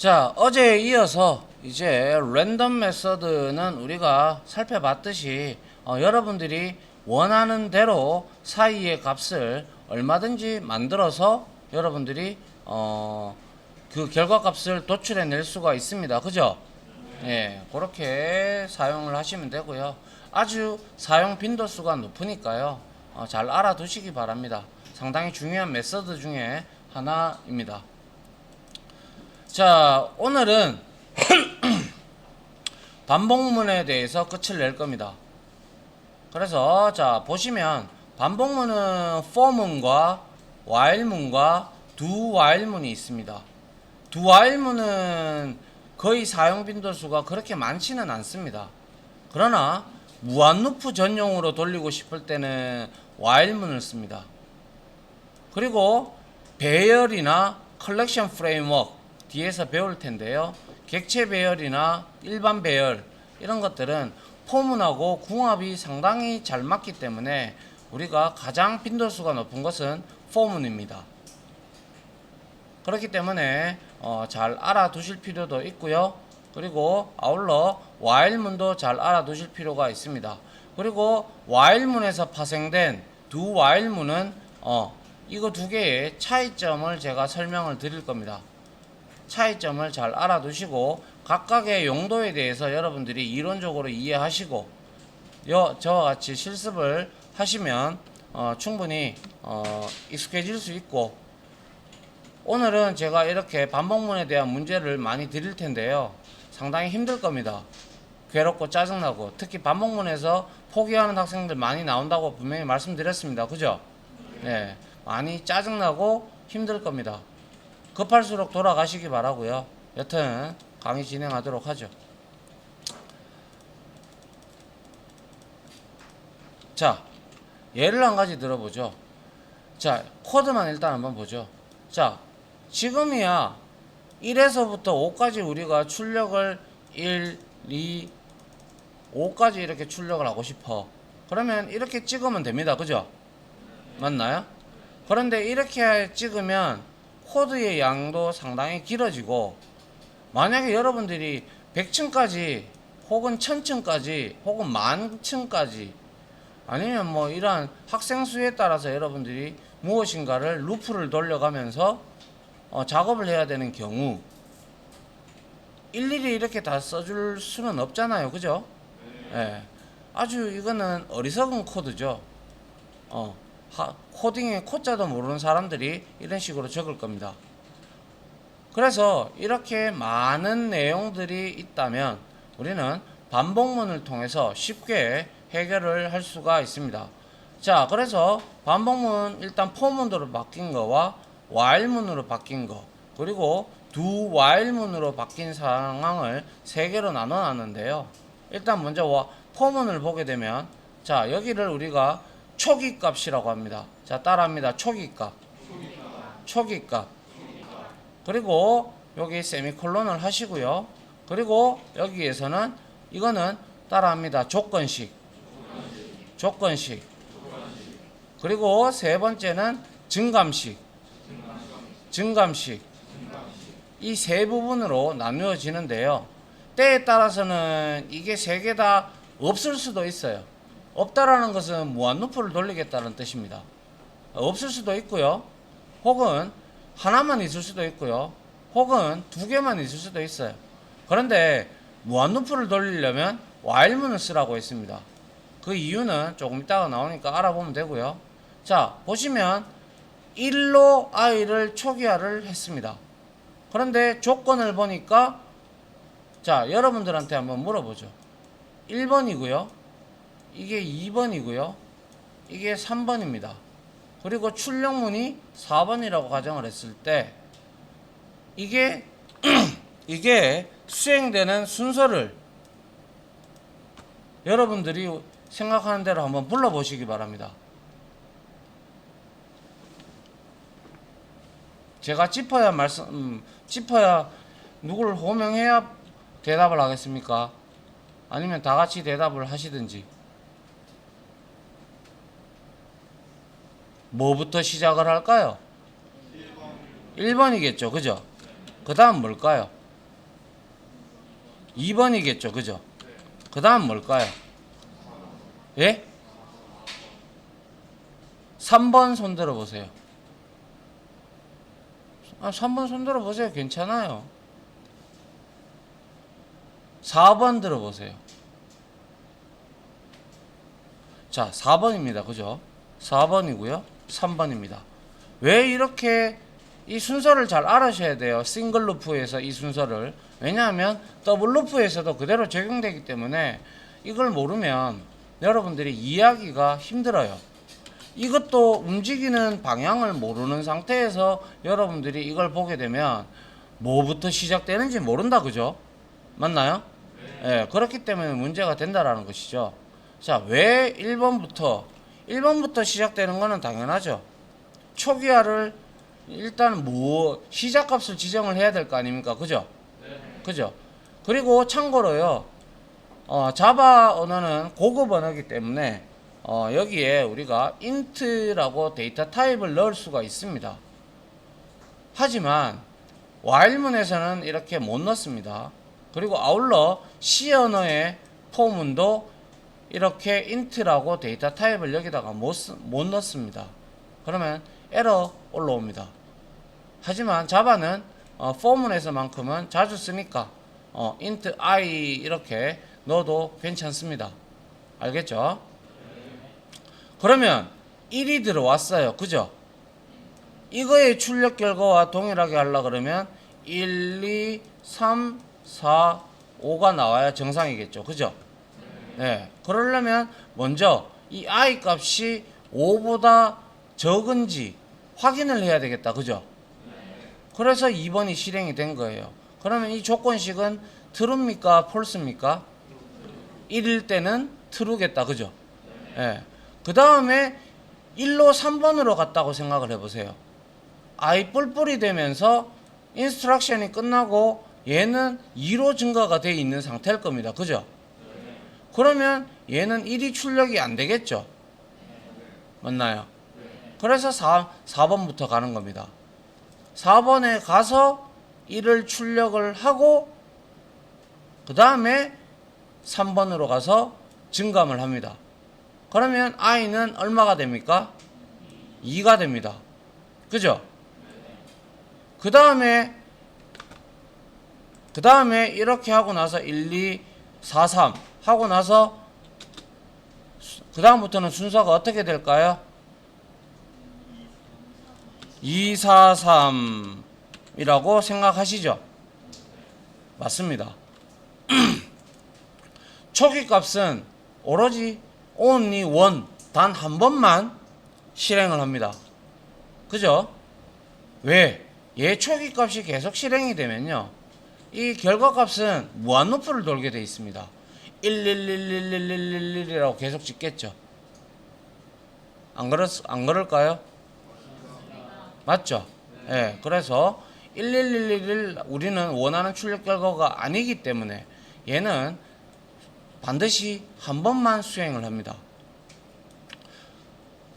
자, 어제에 이어서 이제 랜덤 메서드는 우리가 살펴봤듯이 어, 여러분들이 원하는 대로 사이의 값을 얼마든지 만들어서 여러분들이 어, 그 결과값을 도출해낼 수가 있습니다. 그죠? 예, 그렇게 사용을 하시면 되고요. 아주 사용 빈도수가 높으니까요. 어, 잘 알아두시기 바랍니다. 상당히 중요한 메서드 중에 하나입니다. 자, 오늘은 반복문에 대해서 끝을 낼 겁니다. 그래서 자, 보시면 반복문은 for문과 while문과 do while문이 있습니다. do while문은 거의 사용 빈도수가 그렇게 많지는 않습니다. 그러나 무한루프 전용으로 돌리고 싶을 때는 while문을 씁니다. 그리고 배열이나 컬렉션 프레임워크 뒤에서 배울 텐데요. 객체 배열이나 일반 배열 이런 것들은 포문하고 궁합이 상당히 잘 맞기 때문에 우리가 가장 빈도수가 높은 것은 포문입니다. 그렇기 때문에 어, 잘 알아두실 필요도 있고요. 그리고 아울러 while문도 잘 알아두실 필요가 있습니다. 그리고 while문에서 파생된 do while문은 어, 이거 두 개의 차이점을 제가 설명을 드릴 겁니다. 차이점을 잘 알아두시고 각각의 용도에 대해서 여러분들이 이론적으로 이해하시고 여, 저와 같이 실습을 하시면 어, 충분히 어, 익숙해질 수 있고 오늘은 제가 이렇게 반복문에 대한 문제를 많이 드릴 텐데요. 상당히 힘들 겁니다. 괴롭고 짜증나고 특히 반복문에서 포기하는 학생들 많이 나온다고 분명히 말씀드렸습니다. 그죠? 네. 많이 짜증나고 힘들 겁니다. 급할수록 돌아가시기 바라고요. 여튼 강의 진행하도록 하죠. 자, 예를 한 가지 들어보죠. 자, 코드만 일단 한번 보죠. 자, 지금이야 1에서부터 5까지 우리가 출력을 1, 2, 5까지 이렇게 출력을 하고 싶어. 그러면 이렇게 찍으면 됩니다. 그죠? 맞나요? 그런데 이렇게 찍으면 코드의 양도 상당히 길어지고 만약에 여러분들이 100층까지 혹은 1000층까지 혹은 만층까지 아니면 뭐 이러한 학생 수에 따라서 여러분들이 무엇인가를 루프를 돌려가면서 어, 작업을 해야 되는 경우 일일이 이렇게 다 써줄 수는 없잖아요. 그죠? 예. 아주 이거는 어리석은 코드죠. 어, 하, 코딩의 코자도 모르는 사람들이 이런 식으로 적을 겁니다. 그래서 이렇게 많은 내용들이 있다면 우리는 반복문을 통해서 쉽게 해결을 할 수가 있습니다. 자, 그래서 반복문 일단 포문으로 바뀐 거와 while문으로 바뀐 거 그리고 do while문으로 바뀐 상황을 세 개로 나눠 놨는데요. 일단 먼저 와- 포문을 보게 되면 자, 여기를 우리가 초기 값이라고 합니다. 자, 따라합니다. 초기 값. 초기 값. 그리고 여기 세미콜론을 하시고요. 그리고 여기에서는 이거는 따라합니다. 조건식. 조건식. 그리고 세 번째는 증감식. 증감식. 이 세 부분으로 나누어지는데요. 때에 따라서는 이게 세 개 다 없을 수도 있어요. 없다라는 것은 무한루프를 돌리겠다는 뜻입니다. 없을 수도 있고요. 혹은 하나만 있을 수도 있고요. 혹은 두 개만 있을 수도 있어요. 그런데 무한루프를 돌리려면 while문을 쓰라고 했습니다. 그 이유는 조금 이따가 나오니까 알아보면 되고요. 자, 보시면 1로 i를 초기화를 했습니다. 그런데 조건을 보니까 자, 여러분들한테 한번 물어보죠. 1번이고요. 이게 2번이고요. 이게 3번입니다. 그리고 출력문이 4번이라고 가정을 했을 때 이게 이게 수행되는 순서를 여러분들이 생각하는 대로 한번 불러 보시기 바랍니다. 제가 짚어야 말씀 음, 짚어야 누구를 호명해야 대답을 하겠습니까? 아니면 다 같이 대답을 하시든지. 뭐부터 시작을 할까요? 1번 이겠죠. 그죠? 그 다음 뭘까요? 2번이겠죠. 그죠? 그 다음 뭘까요? 예? 3번 손 들어 보세요. 아, 3번 손 들어 보세요. 괜찮아요. 4번 들어 보세요. 자, 4번입니다. 그죠? 4번이고요. 3번입니다. 왜 이렇게 이 순서를 잘 알아셔야 돼요. 싱글 루프에서 이 순서를. 왜냐하면 더블 루프에서도 그대로 적용되기 때문에 이걸 모르면 여러분들이 이해하기가 힘들어요. 이것도 움직이는 방향을 모르는 상태에서 여러분들이 이걸 보게 되면 뭐부터 시작되는지 모른다 그죠? 맞나요? 예, 그렇기 때문에 문제가 된다라는 것이죠. 자, 왜 1번부터 1번부터 시작되는 거는 당연하죠. 초기화를 일단 뭐 시작값을 지정을 해야 될 거 아닙니까? 그죠? 그죠? 그리고 참고로요. 어, 자바 언어는 고급 언어이기 때문에 어, 여기에 우리가 int라고 데이터 타입을 넣을 수가 있습니다. 하지만 while문에서는 이렇게 못 넣습니다. 그리고 아울러 C 언어의 포문도 이렇게 int라고 데이터 타입을 여기다가 못, 쓰- 못 넣습니다. 그러면 에러 올라옵니다. 하지만 자바는 어, 포문에서만큼은 자주 쓰니까 어, int i 이렇게 넣어도 괜찮습니다. 알겠죠? 그러면 1이 들어왔어요. 그죠? 이거의 출력 결과와 동일하게 하려 그러면 1, 2, 3, 4, 5가 나와야 정상이겠죠. 그죠? 네. 그러려면 먼저 이 i 값이 5보다 적은지 확인을 해야 되겠다. 그죠? 그래서 2번이 실행이 된 거예요. 그러면 이 조건식은 true입니까? false입니까? 1일 때는 true겠다. 그죠? 예. 그 다음에 1로 3번으로 갔다고 생각을 해보세요. i 뿔뿔이 되면서 인스트럭션이 끝나고 얘는 2로 증가가 돼 있는 상태일 겁니다. 그죠? 그러면 얘는 1이 출력이 안 되겠죠? 맞나요? 그래서 4, 4번부터 가는 겁니다. 4번에 가서 1을 출력을 하고 그 다음에 3번으로 가서 증감을 합니다. 그러면 i는 얼마가 됩니까? 2가 됩니다. 그죠? 그 다음에 그 다음에 이렇게 하고 나서 1, 2, 4, 3 하고 나서 그 다음부터는 순서가 어떻게 될까요? 2, 4, 3이라고 생각하시죠? 맞습니다. 초기 값은 오로지 only one 단 한 번만 실행을 합니다. 그죠? 왜? 얘 초기 값이 계속 실행이 되면요. 이 결과 값은 무한 루프를 돌게 되어 있습니다. 1111111이라고 계속 찍겠죠. 안 그렇 안 그럴까요? 맞죠? 예. 그래서 11111 우리는 원하는 출력 결과가 아니기 때문에 얘는 반드시 한 번만 수행을 합니다.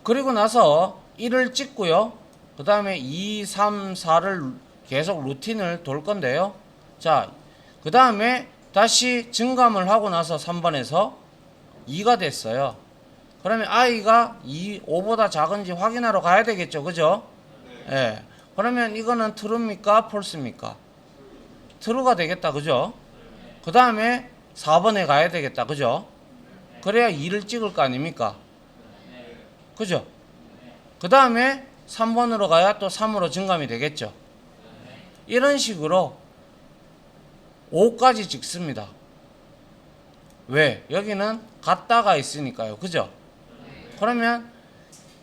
그리고 나서 1을 찍고요. 그 다음에 2, 3, 4를 계속 루틴을 돌 건데요. 자, 그 다음에 다시 증감을 하고 나서 3번에서 2가 됐어요. 그러면 i가 2, 5보다 작은지 확인하러 가야 되겠죠. 그죠? 예. 그러면 이거는 true입니까? false입니까? true가 되겠다. 그죠? 그 다음에 4번에 가야 되겠다. 그죠? 그래야 2를 찍을 거 아닙니까? 그죠? 그 다음에 3번으로 가야 또 3으로 증감이 되겠죠. 이런 식으로 5까지 찍습니다. 왜? 여기는 갔다가 있으니까요. 그죠? 그러면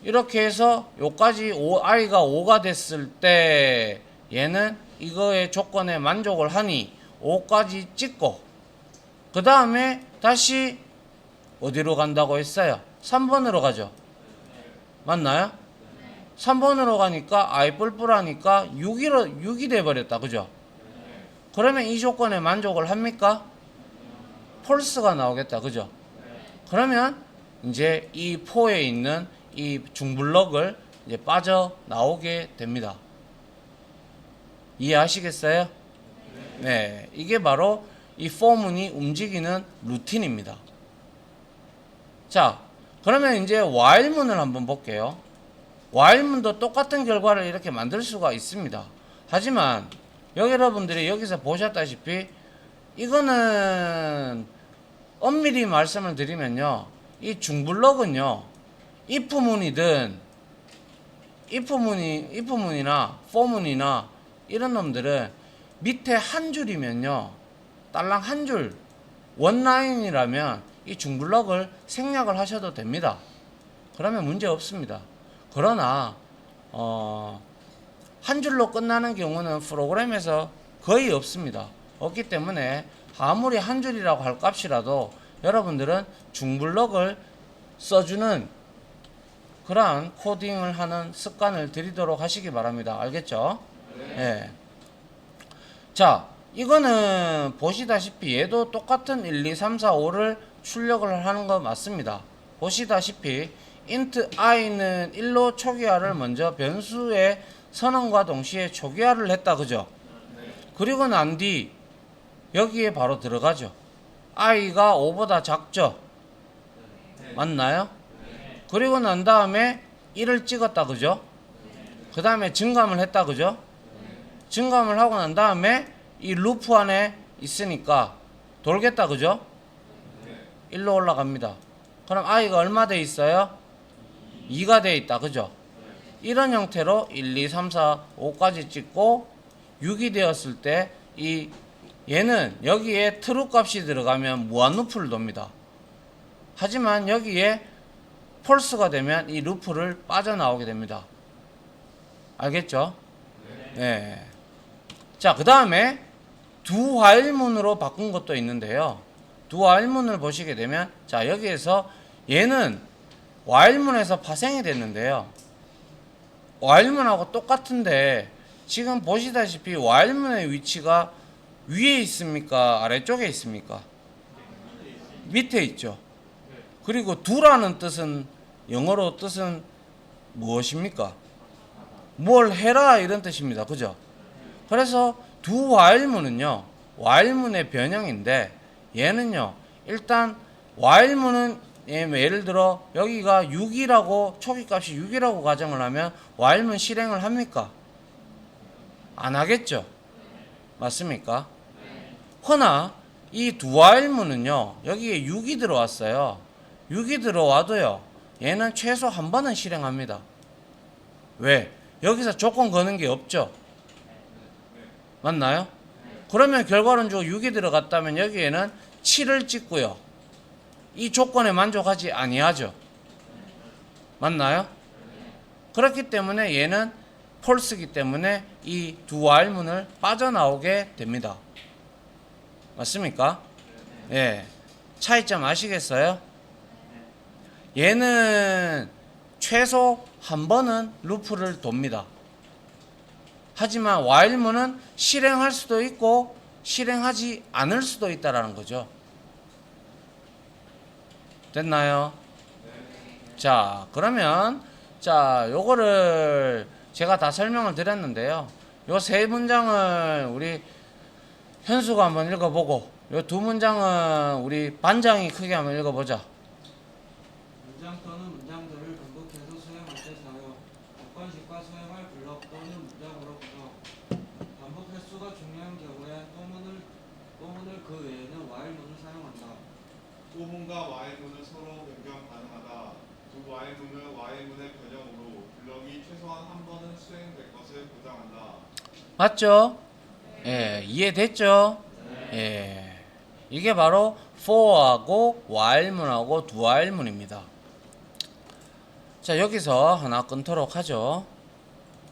이렇게 해서 요까지 5, i가 5가 됐을 때 얘는 이거의 조건에 만족을 하니 5까지 찍고 그 다음에 다시 어디로 간다고 했어요? 3번으로 가죠. 맞나요? 3번으로 가니까 i 뿔뿔하니까 6이, 6이 돼 버렸다. 그죠? 그러면 이 조건에 만족을 합니까? 폴스가 나오겠다. 그죠? 그러면 이제 이 포에 있는 이 중블럭을 이제 빠져 나오게 됩니다. 이해하시겠어요? 네. 이게 바로 이 for문이 움직이는 루틴입니다. 자, 그러면 이제 while문을 한번 볼게요. while문도 똑같은 결과를 이렇게 만들 수가 있습니다. 하지만 여러분들이 여기서 보셨다시피 이거는 엄밀히 말씀을 드리면요. 이 중블럭은요. if문이든 if문이 if문이나 for문이나 이런 놈들은 밑에 한 줄이면요. 딸랑 한 줄 원라인이라면 이 중블럭을 생략을 하셔도 됩니다. 그러면 문제 없습니다. 그러나 어, 한 줄로 끝나는 경우는 프로그램에서 거의 없습니다. 없기 때문에 아무리 한 줄이라고 할 값이라도 여러분들은 중블럭을 써주는 그러한 코딩을 하는 습관을 들이도록 하시기 바랍니다. 알겠죠? 예. 자, 이거는 보시다시피 얘도 똑같은 1, 2, 3, 4, 5를 출력을 하는 거 맞습니다. 보시다시피 int i는 1로 초기화를 먼저 변수의 선언과 동시에 초기화를 했다 그죠? 그리고 난 뒤 여기에 바로 들어가죠. i가 5보다 작죠? 맞나요? 그리고 난 다음에 1을 찍었다 그죠? 그 다음에 증감을 했다 그죠? 증감을 하고 난 다음에 이 루프 안에 있으니까 돌겠다 그죠? 1로 올라갑니다. 그럼 i가 얼마 돼 있어요? 2가 돼 있다 그죠? 이런 형태로 1, 2, 3, 4, 5까지 찍고 6이 되었을 때 이 얘는 여기에 트루 값이 들어가면 무한 루프를 돕니다. 하지만 여기에 폴스가 되면 이 루프를 빠져나오게 됩니다. 알겠죠? 네. 자, 그 다음에 두 화일문으로 바꾼 것도 있는데요. 두 화일문을 보시게 되면 자, 여기에서 얘는 와일문에서 파생이 됐는데요. 와일문하고 똑같은데 지금 보시다시피 와일문의 위치가 위에 있습니까? 아래쪽에 있습니까? 밑에 있죠. 그리고 두라는 뜻은 영어로 뜻은 무엇입니까? 뭘 해라 이런 뜻입니다. 그죠? 그래서 두 와일문은요. 와일문의 변형인데 얘는요. 일단 와일문은 예, 예를 들어 여기가 6이라고 초기 값이 6이라고 가정을 하면 와일문 실행을 합니까? 안 하겠죠. 맞습니까? 허나 이 두 와일문은요. 여기에 6이 들어왔어요. 6이 들어와도요. 얘는 최소 한 번은 실행합니다. 왜? 여기서 조건 거는 게 없죠. 맞나요? 그러면 결과론적으로 6이 들어갔다면 여기에는 7을 찍고요. 이 조건에 만족하지 아니하죠. 맞나요? 그렇기 때문에 얘는 폴스기 때문에 이두 와일문을 빠져나오게 됩니다. 맞습니까? 예. 차이점 아시겠어요? 얘는 최소 한 번은 루프를 돕니다. 하지만 와일문은 실행할 수도 있고 실행하지 않을 수도 있다라는 거죠. 됐나요? 자, 그러면 자, 요거를 제가 다 설명을 드렸는데요. 요 세 문장을 우리 현수가 한번 읽어보고 요 두 문장은 우리 반장이 크게 한번 읽어보자. 문장 또는 문장들을 반복해서 수행할 때 사용. 조건식과 수행할 블록 또는 문장으로 구성. 반복 횟수가 중요한 경우에 또문을 또문을 그 외에는 while문을 사용한다. 소문과 와일문을 서로 변경 가능하다. 두 와일문은 와일문의 변형으로 블럭이 최소한 한 번은 수행될 것을 보장한다. 맞죠? 예, 이해됐죠? 예. 이게 바로 for하고 while문하고 do while문입니다. 자, 여기서 하나 끊도록 하죠.